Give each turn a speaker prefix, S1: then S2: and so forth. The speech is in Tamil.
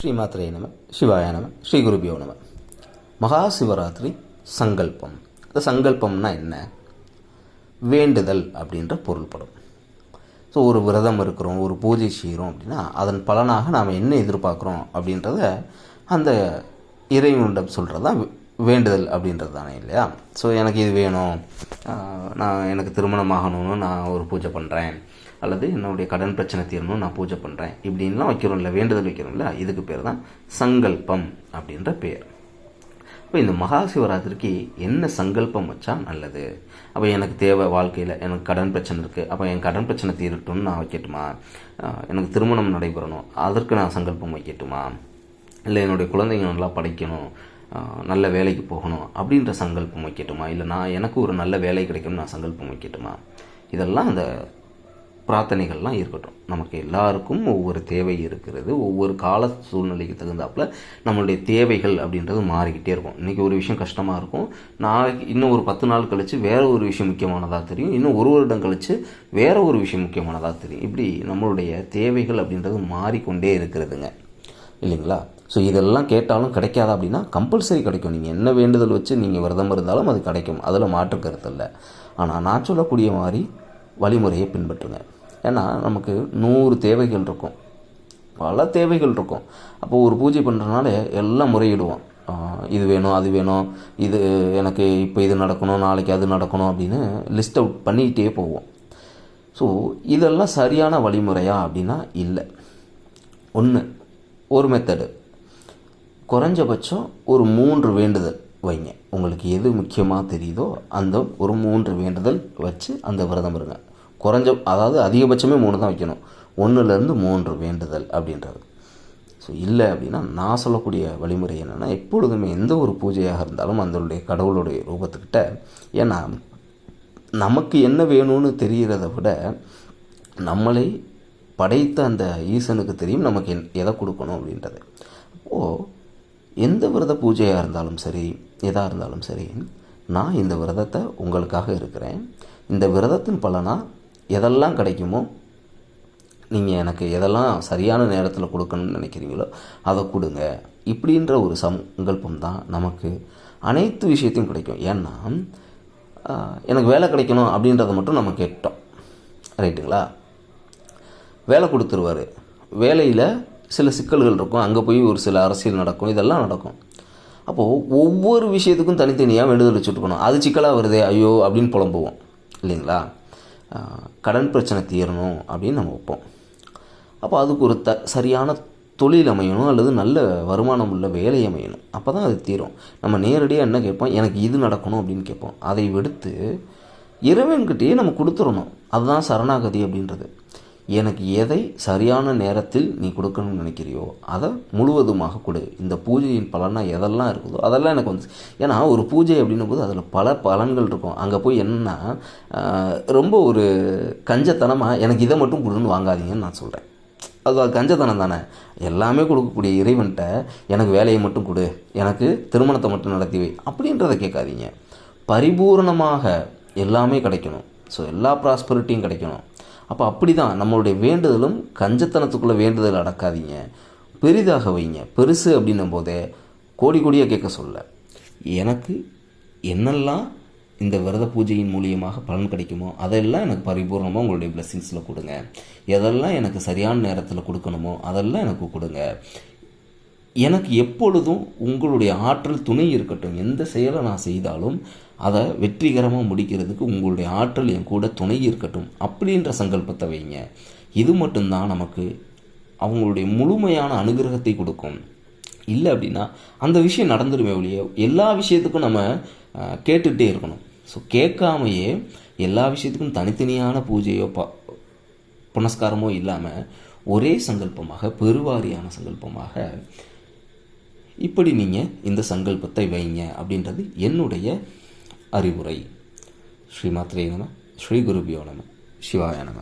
S1: ஸ்ரீமாத்திரே நம சிவாய நம ஸ்ரீ குருபியோ நம. மகா சிவராத்திரி சங்கல்பம். இந்த சங்கல்பம்னா என்ன? வேண்டுதல் அப்படின்ற பொருள்படும். ஸோ ஒரு விரதம் இருக்கிறோம் ஒரு பூஜை செய்கிறோம் அப்படின்னா அதன் பலனாக நாம் என்ன எதிர்பார்க்குறோம் அப்படின்றத அந்த இறைவனிடம் சொல்கிறது தான் வேண்டுதல் அப்படின்றது தானே இல்லையா? ஸோ எனக்கு இது வேணும் நான் எனக்கு திருமணம் ஆகணும்னு நான் ஒரு பூஜை பண்ணுறேன் அல்லது என்னுடைய கடன் பிரச்சனை தீரணும் நான் பூஜை பண்ணுறேன் இப்படின்லாம் வைக்கிறோம்ல வேண்டுதல் வைக்கிறோம்ல இதுக்கு பேர் தான் சங்கல்பம் அப்படின்ற பேர். இப்போ இந்த மகா சிவராத்திரிக்கு என்ன சங்கல்பம் வச்சா நல்லது? அப்போ எனக்கு தேவை வாழ்க்கையில் எனக்கு கடன் பிரச்சனை இருக்குது அப்போ என் கடன் பிரச்சனை தீரட்டும்னு நான் வைக்கட்டுமா? எனக்கு திருமணம் நடைபெறணும் அதற்கு நான் சங்கல்பம் வைக்கட்டுமா? இல்லை என்னுடைய குழந்தைங்க நல்லா படிக்கணும் நல்ல வேலைக்கு போகணும் அப்படின்ற சங்கல்பம் வைக்கட்டுமா? இல்லை நான் எனக்கு ஒரு நல்ல வேலை கிடைக்கும்னு நான் சங்கல்பம் வைக்கட்டுமா? இதெல்லாம் அந்த பிரார்த்தனைகள்லாம் இருக்கட்டும். நமக்கு எல்லாருக்கும் ஒவ்வொரு தேவை இருக்கிறது. ஒவ்வொரு கால சூழ்நிலைக்கு தகுந்தாப்புல நம்மளுடைய தேவைகள் அப்படின்றது மாறிக்கிட்டே இருக்கும். இன்றைக்கி ஒரு விஷயம் கஷ்டமாக இருக்கும். நாளைக்கு இன்னும் ஒரு பத்து நாள் கழித்து வேறு ஒரு விஷயம் முக்கியமானதாக தெரியும். இன்னும் ஒரு வருடம் கழித்து வேறு ஒரு விஷயம் முக்கியமானதாக தெரியும். இப்படி நம்மளுடைய தேவைகள் அப்படின்றது மாறிக்கொண்டே இருக்கிறதுங்க. இல்லைங்களா? ஸோ இதெல்லாம் கேட்டாலும் கிடைக்காதா அப்படின்னா கம்பல்சரி கிடைக்கும். நீங்கள் என்ன வேண்டுதல் வச்சு நீங்கள் விரதம் இருந்தாலும் அது கிடைக்கும். அதில் மாற்று கருத்து இல்லை. ஆனால் நான் சொல்லக்கூடிய மாதிரி வழிமுறையை பின்பற்றுங்க. ஏன்னா நமக்கு நூறு தேவைகள் இருக்கும். பல தேவைகள் இருக்கும். அப்போது ஒரு பூஜை பண்ணுறதுனால எல்லாம் முறையிடுவோம். இது வேணும் அது வேணும் இது எனக்கு இப்போ இது நடக்கணும் நாளைக்கு அது நடக்கணும் அப்படின்னு லிஸ்ட் அவுட் பண்ணிக்கிட்டே போவோம். ஸோ இதெல்லாம் சரியான வழிமுறையா அப்படின்னா இல்லை. ஒன்று ஒரு மெத்தடு குறைஞ்சபட்சம் ஒரு மூன்று வேண்டுதல் வைங்க. உங்களுக்கு எது முக்கியமாக தெரியுதோ அந்த ஒரு மூன்று வேண்டுதல் வச்சு அந்த விரதம் இருங்க. குறைஞ்ச அதாவது அதிகபட்சமே மூணு தான் வைக்கணும். ஒன்றுலேருந்து மூன்று வேண்டுதல் அப்படின்றது. ஸோ இல்லை அப்படின்னா நான் சொல்லக்கூடிய வழிமுறை என்னென்னா எப்பொழுதுமே எந்த ஒரு பூஜையாக இருந்தாலும் அதனுடைய கடவுளுடைய ரூபத்துக்கிட்ட ஏன்னா நமக்கு என்ன வேணும்னு தெரிகிறத விட நம்மளை படைத்த அந்த ஈசனுக்கு தெரியும் நமக்கு என் எதை கொடுக்கணும் அப்படின்றது. அப்போது எந்த விரத பூஜையாக இருந்தாலும் சரி எதாக இருந்தாலும் சரி நான் இந்த விரதத்தை உங்களுக்காக இருக்கிறேன். இந்த விரதத்தின் பலனாக எதெல்லாம் கிடைக்குமோ நீங்கள் எனக்கு எதெல்லாம் சரியான நேரத்தில் கொடுக்கணும்னு நினைக்கிறீங்களோ அதை கொடுங்க. இப்படின்ற ஒரு சங்கல்பம் தான் நமக்கு அனைத்து விஷயத்தையும் கிடைக்கும். ஏன்னா எனக்கு வேலை கிடைக்கணும் அப்படின்றத மட்டும் நம்ம கேட்டோம். ரைட்டுங்களா? வேலை கொடுத்துருவார். வேலையில் சில சிக்கல்கள் இருக்கும். அங்கே போய் ஒரு சில அரசியல் நடக்கும். இதெல்லாம் நடக்கும். அப்போது ஒவ்வொரு விஷயத்துக்கும் தனித்தனியாக வேண்டுதல் வச்சுட்டு அது சிக்கலாக வருதே ஐயோ அப்படின்னு புலம்புவோம். இல்லைங்களா? கடன் பிரச்சனை தீரணும் அப்படின்னு நம்ம வைப்போம். அப்போ அதுக்கு ஒரு த சரியான தொழில் அமையணும் அல்லது நல்ல வருமானம் உள்ள வேலை அமையணும். அப்போ தான் அது தீரும். நம்ம நேரடியாக என்ன கேட்போம்? எனக்கு இது நடக்கணும் அப்படின்னு கேட்போம். அதை விடுத்து இறைவன்கிட்டயே நம்ம கொடுத்துடணும். அதுதான் சரணாகதி அப்படின்றது. எனக்கு எதை சரியான நேரத்தில் நீ கொடுக்கணும்னு நினைக்கிறியோ அதை முழுவதுமாக கொடு. இந்த பூஜையின் பலனாக எதெல்லாம் இருக்குதோ அதெல்லாம் எனக்கு வந்து ஏன்னா ஒரு பூஜை அப்படின்னும் போது அதில் பல பலன்கள் இருக்கும். அங்கே போய் என்னன்னா ரொம்ப ஒரு கஞ்சத்தனமாக எனக்கு இதை மட்டும் கொடுன்னு வாங்காதீங்கன்னு நான் சொல்கிறேன் அது கஞ்சத்தனம் தானே. எல்லாமே கொடுக்கக்கூடிய இறைவன்கிட்ட எனக்கு வேலையை மட்டும் கொடு. எனக்கு திருமணத்தை மட்டும் நடத்தி வை. அப்படின்றத கேட்காதீங்க. பரிபூரணமாக எல்லாமே கிடைக்கணும். ஸோ எல்லா ப்ராஸ்பரிட்டியும் கிடைக்கணும். அப்போ அப்படி தான் நம்மளுடைய வேண்டுதலும் கஞ்சத்தனத்துக்குள்ளே வேண்டுதல் அடக்காதீங்க. பெரிதாக வைங்க. பெருசு அப்படின்னும் போதே கோடி கோடியாக கேட்க சொல்ல. எனக்கு என்னெல்லாம் இந்த விரத பூஜையின் மூலியமாக பலன் கிடைக்குமோ அதெல்லாம் எனக்கு பரிபூர்ணமாக உங்களுடைய பிளெஸ்ஸிங்ஸில் கொடுங்க. எதெல்லாம் எனக்கு சரியான நேரத்தில் கொடுக்கணுமோ அதெல்லாம் எனக்கு கொடுங்க. எனக்கு எப்பொழுதும் உங்களுடைய ஆற்றல் துணை இருக்கட்டும். எந்த செயலை நான் செய்தாலும் அதை வெற்றிகரமாக முடிக்கிறதுக்கு உங்களுடைய ஆற்றல் என் கூட துணை இருக்கட்டும் அப்படின்ற சங்கல்பத்தை வைங்க. இது மட்டும்தான் நமக்கு அவங்களுடைய முழுமையான அனுகிரகத்தை கொடுக்கும். இல்லை அப்படின்னா அந்த விஷயம் நடந்துருமே ஒழிய எல்லா விஷயத்துக்கும் நம்ம கேட்டுகிட்டே இருக்கணும். ஸோ கேட்காமையே எல்லா விஷயத்துக்கும் தனித்தனியான பூஜையோ ப புனஸ்காரமோ இல்லாமல் ஒரே சங்கல்பமாக பெருவாரியான சங்கல்பமாக இப்படி நீங்கள் இந்த சங்கல்பத்தை வைங்க அப்படின்றது என்னுடைய அறிவுரை ஸ்ரீமாத்ரே நம ஸ்ரீ குருபியோ நம சிவாய நம